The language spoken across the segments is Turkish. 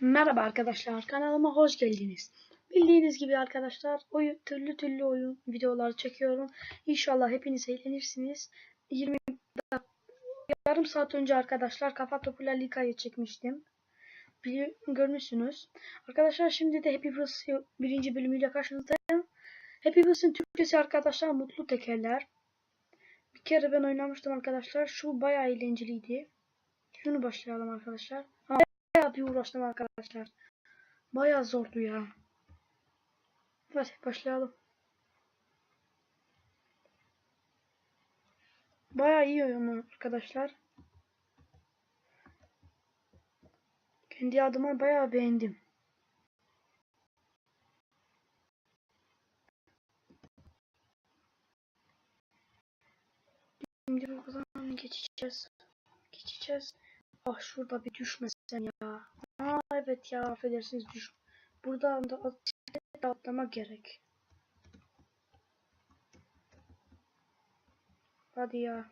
Merhaba arkadaşlar kanalıma hoş geldiniz. Bildiğiniz gibi arkadaşlar oyun, türlü türlü oyun videoları çekiyorum. İnşallah hepiniz eğlenirsiniz. 20 dak- yarım saat önce arkadaşlar kafa topuyla Lika'yı çekmiştim. Bili görmüşsünüz. Arkadaşlar şimdi de Happy Wheels birinci bölümüyle karşınızdayım. Happy Wheels'in Türkçesi arkadaşlar mutlu tekerler. Bir kere ben oynamıştım arkadaşlar. Şu bayağı eğlenceliydi. Şunu başlayalım arkadaşlar. Bir uğraştım arkadaşlar. Bayağı zordu ya. Hadi başlayalım. Bayağı iyi oyun arkadaşlar. Kendi adıma bayağı beğendim. Şimdi buradan geçeceğiz. Geçeceğiz. Ah şurada bir düşmesen ya. Aa evet ya affedersiniz düş. Buradan da atlamak gerek. Hadi ya.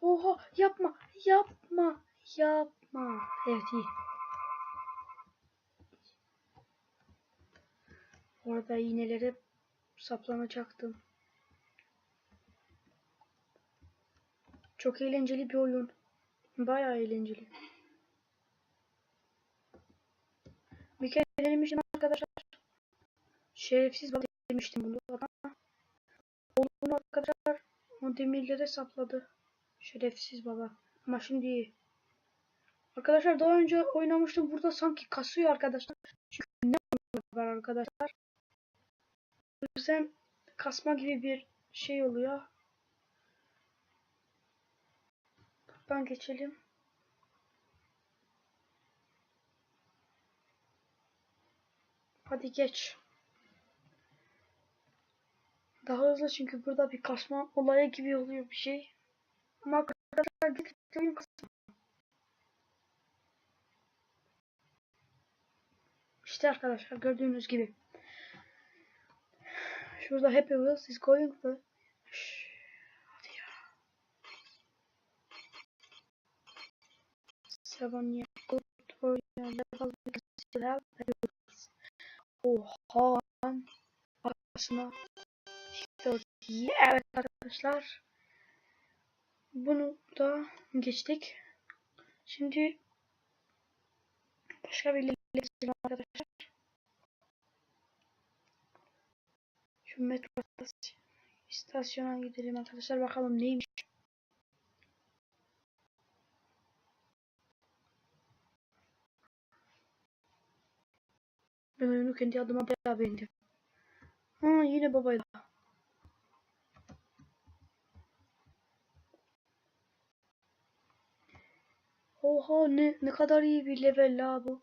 Oha yapma yapma yapma. Evet iyi. Orada iğnelere saplanacaktım. Çok eğlenceli bir oyun. Bayağı eğlenceli. Bir kere denemiştim arkadaşlar. Şerefsiz bak demiştim bunu ama onu arkadaşlar o demirlere sapladı. Şerefsiz baba. Ama şimdi iyi. Arkadaşlar daha önce oynamıştım. Burada sanki kasıyor arkadaşlar. Çünkü ne var arkadaşlar. O yüzden kasma gibi bir şey oluyor. Buradan geçelim. Hadi geç. Daha hızlı çünkü burada bir kasma olayı gibi oluyor bir şey. Ama arkadaşlar git oyun kasma. İşte arkadaşlar gördüğünüz gibi. Şurada Happy Wheels is going to Şşş, Hadi ya. Seven year old for your level because you have Wheels. Oha. Arkasına. Evet arkadaşlar. Bunu da geçtik. Şimdi başka bir geçelim arkadaşlar. Şu metro istasyona gidelim arkadaşlar. Bakalım neymiş. Ben oyunu kendi adıma bayağı beğendim. Ha yine babayla. Oha ne ne kadar iyi bir level la bu.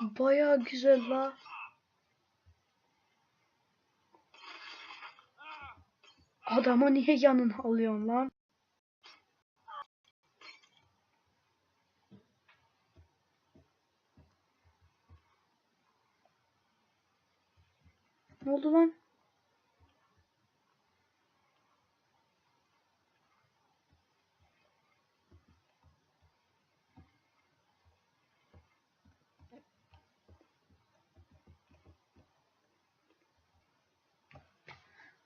Bayağı güzel la. Adama niye yanına alıyorsun lan? Ne oldu lan?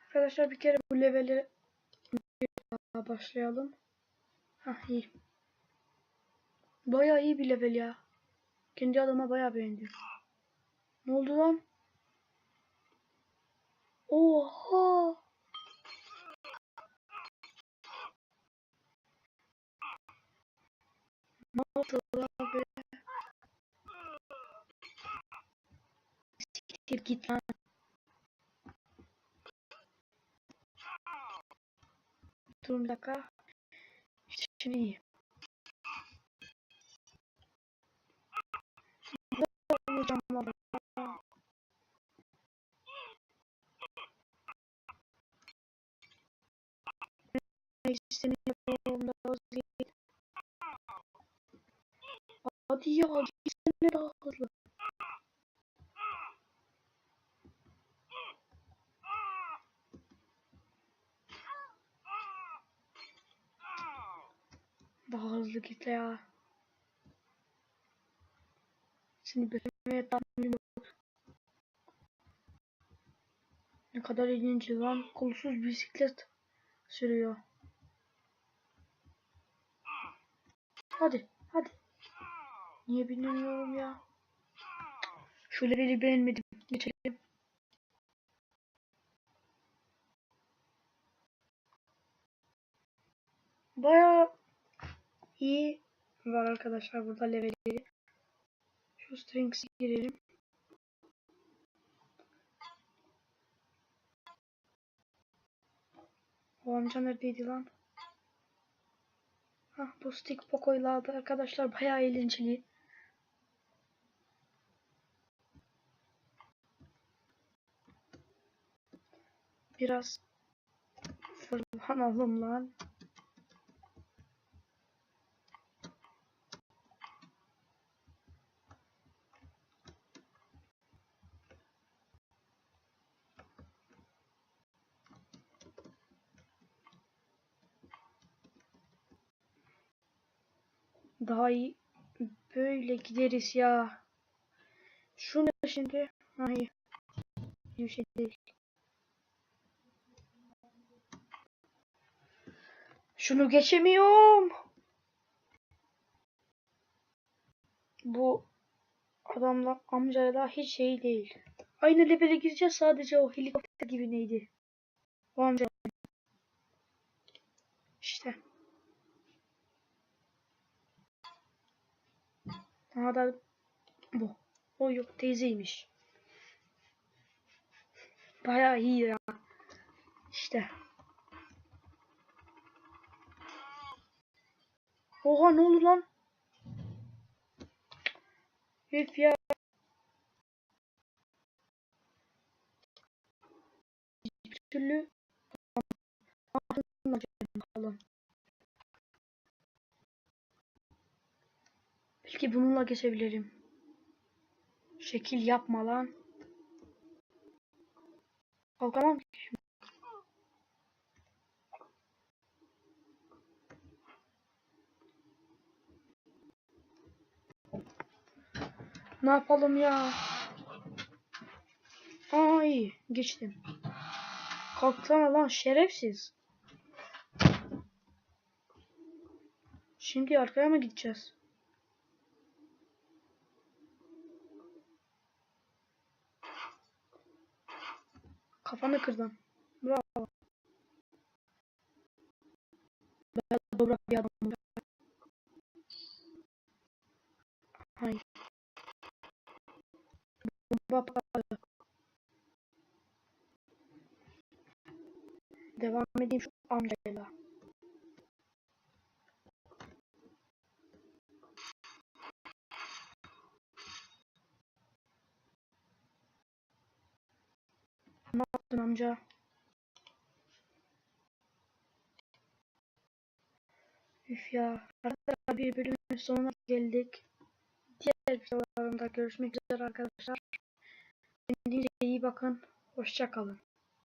Arkadaşlar bir kere bu leveli başlayalım. Hah iyi. Bayağı iyi bir level ya. Kendi adıma bayağı beğendim. Ne oldu lan? Oha! Ne oldu be? Siktir git lan. Durun bir dakika. Şimdi iyi. Olacağım meclisini yapıyorum da. Hadi ya gitsene daha hızlı. Daha hızlı git ya. Seni beklemeye tahammülüm. Ne kadar ilginç lan. Kolsuz bisiklet sürüyor. Hadi, hadi. Niye bilmiyorum ya. Şu leveli beğenmedim. Geçelim. Baya iyi var arkadaşlar burada levelleri. Şu strings'i girelim. O amca neredeydi lan? Hah bu stick pokoyla arkadaşlar bayağı eğlenceli. Biraz fırlanalım lan. Daha iyi böyle gideriz ya. Şu ne şimdi? Hayır. Bir şey değil. Şunu geçemiyorum. Bu adamla amcayla hiç şey değil. Aynı levele gireceğiz sadece o helikopter gibi neydi? O amca. İşte. Aha da bu. O yok teyzeymiş. Bayağı iyi ya. İşte. Oha ne oldu lan? Üf ya. Bir türlü bakalım. Belki bununla geçebilirim. Şekil yapma lan. Kalkamam ki. Ne yapalım ya? İyi geçtim. Kalksana lan şerefsiz. Şimdi arkaya mı gideceğiz? Kafanı kırdım. Bravo. Ben dobra bir adamım. Hayır. Bomba patladı. Devam edeyim şu amcayla. Ne yaptın amca? Üf ya. Arkadaşlar bir bölümün sonuna geldik. Diğer videolarında görüşmek üzere arkadaşlar. Kendinize iyi bakın. Hoşça kalın.